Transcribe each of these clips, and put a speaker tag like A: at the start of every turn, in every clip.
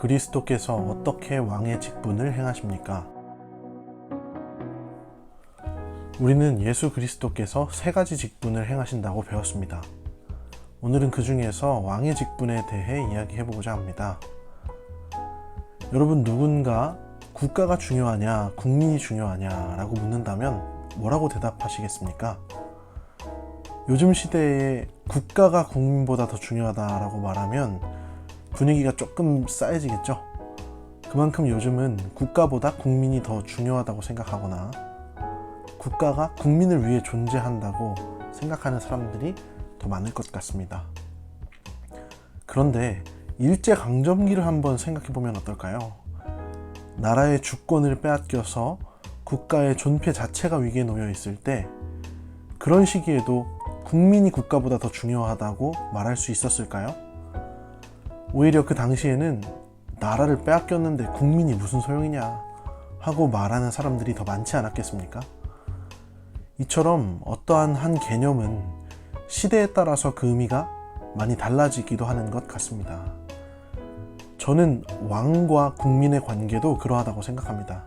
A: 그리스도께서 어떻게 왕의 직분을 행하십니까? 우리는 예수 그리스도께서 세 가지 직분을 행하신다고 배웠습니다. 오늘은 그 중에서 왕의 직분에 대해 이야기해 보고자 합니다. 여러분, 누군가 국가가 중요하냐, 국민이 중요하냐 라고 묻는다면 뭐라고 대답하시겠습니까? 요즘 시대에 국가가 국민보다 더 중요하다라고 말하면 분위기가 조금 싸해지겠죠? 그만큼 요즘은 국가보다 국민이 더 중요하다고 생각하거나 국가가 국민을 위해 존재한다고 생각하는 사람들이 더 많을 것 같습니다. 그런데 일제강점기를 한번 생각해 보면 어떨까요? 나라의 주권을 빼앗겨서 국가의 존폐 자체가 위기에 놓여 있을 때 그런 시기에도 국민이 국가보다 더 중요하다고 말할 수 있었을까요? 오히려 그 당시에는 나라를 빼앗겼는데 국민이 무슨 소용이냐 하고 말하는 사람들이 더 많지 않았겠습니까? 이처럼 어떠한 한 개념은 시대에 따라서 그 의미가 많이 달라지기도 하는 것 같습니다. 저는 왕과 국민의 관계도 그러하다고 생각합니다.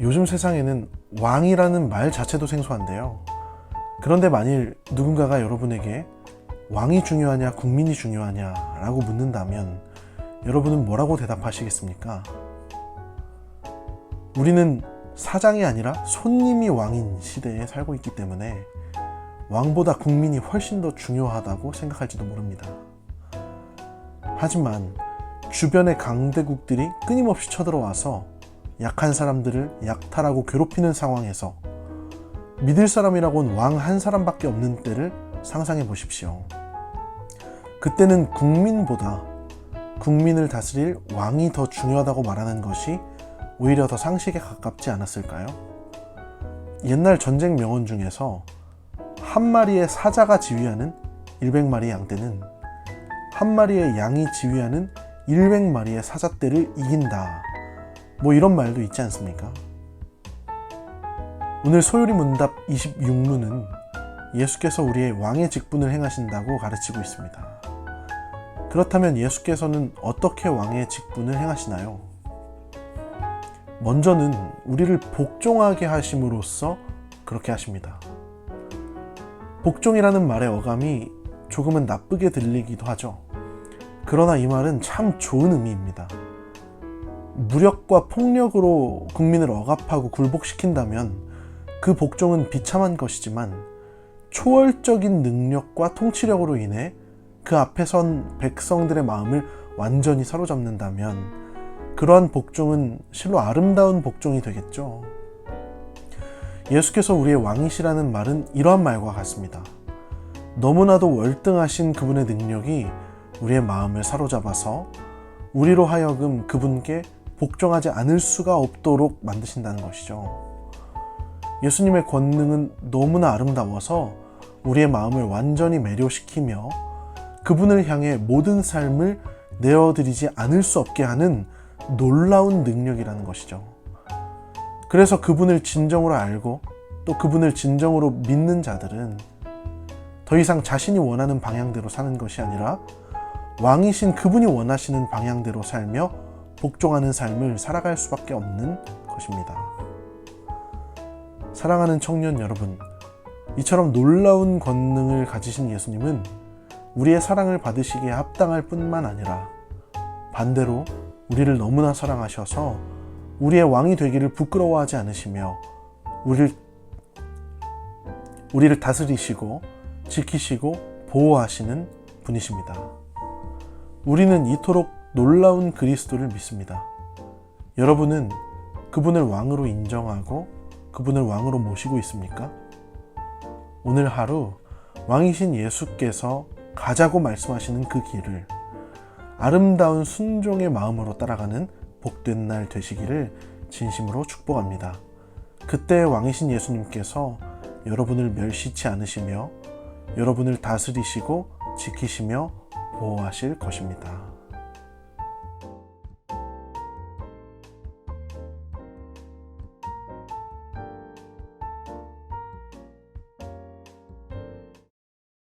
A: 요즘 세상에는 왕이라는 말 자체도 생소한데요. 그런데 만일 누군가가 여러분에게 왕이 중요하냐, 국민이 중요하냐 라고 묻는다면 여러분은 뭐라고 대답하시겠습니까? 우리는 사장이 아니라 손님이 왕인 시대에 살고 있기 때문에 왕보다 국민이 훨씬 더 중요하다고 생각할지도 모릅니다. 하지만 주변의 강대국들이 끊임없이 쳐들어와서 약한 사람들을 약탈하고 괴롭히는 상황에서 믿을 사람이라고는 왕한 사람밖에 없는 때를 상상해 보십시오. 그때는 국민보다 국민을 다스릴 왕이 더 중요하다고 말하는 것이 오히려 더 상식에 가깝지 않았을까요? 옛날 전쟁 명언 중에서 한 마리의 사자가 지휘하는 100마리의 양떼는 한 마리의 양이 지휘하는 100마리의 사자떼를 이긴다. 뭐 이런 말도 있지 않습니까? 오늘 소요리 문답 26문은 예수께서 우리의 왕의 직분을 행하신다고 가르치고 있습니다. 그렇다면 예수께서는 어떻게 왕의 직분을 행하시나요? 먼저는 우리를 복종하게 하심으로써 그렇게 하십니다. 복종이라는 말의 어감이 조금은 나쁘게 들리기도 하죠. 그러나 이 말은 참 좋은 의미입니다. 무력과 폭력으로 국민을 억압하고 굴복시킨다면 그 복종은 비참한 것이지만 초월적인 능력과 통치력으로 인해 그 앞에 선 백성들의 마음을 완전히 사로잡는다면 그러한 복종은 실로 아름다운 복종이 되겠죠. 예수께서 우리의 왕이시라는 말은 이러한 말과 같습니다. 너무나도 월등하신 그분의 능력이 우리의 마음을 사로잡아서 우리로 하여금 그분께 복종하지 않을 수가 없도록 만드신다는 것이죠. 예수님의 권능은 너무나 아름다워서 우리의 마음을 완전히 매료시키며 그분을 향해 모든 삶을 내어드리지 않을 수 없게 하는 놀라운 능력이라는 것이죠. 그래서 그분을 진정으로 알고 또 그분을 진정으로 믿는 자들은 더 이상 자신이 원하는 방향대로 사는 것이 아니라 왕이신 그분이 원하시는 방향대로 살며 복종하는 삶을 살아갈 수밖에 없는 것입니다. 사랑하는 청년 여러분, 이처럼 놀라운 권능을 가지신 예수님은 우리의 사랑을 받으시기에 합당할 뿐만 아니라 반대로 우리를 너무나 사랑하셔서 우리의 왕이 되기를 부끄러워하지 않으시며 우리를 우리를 다스리시고 지키시고 보호하시는 분이십니다. 우리는 이토록 놀라운 그리스도를 믿습니다. 여러분은 그분을 왕으로 인정하고 그분을 왕으로 모시고 있습니까? 오늘 하루 왕이신 예수께서 가자고 말씀하시는 그 길을 아름다운 순종의 마음으로 따라가는 복된 날 되시기를 진심으로 축복합니다. 그때 왕이신 예수님께서 여러분을 멸시치 않으시며 여러분을 다스리시고 지키시며 보호하실 것입니다.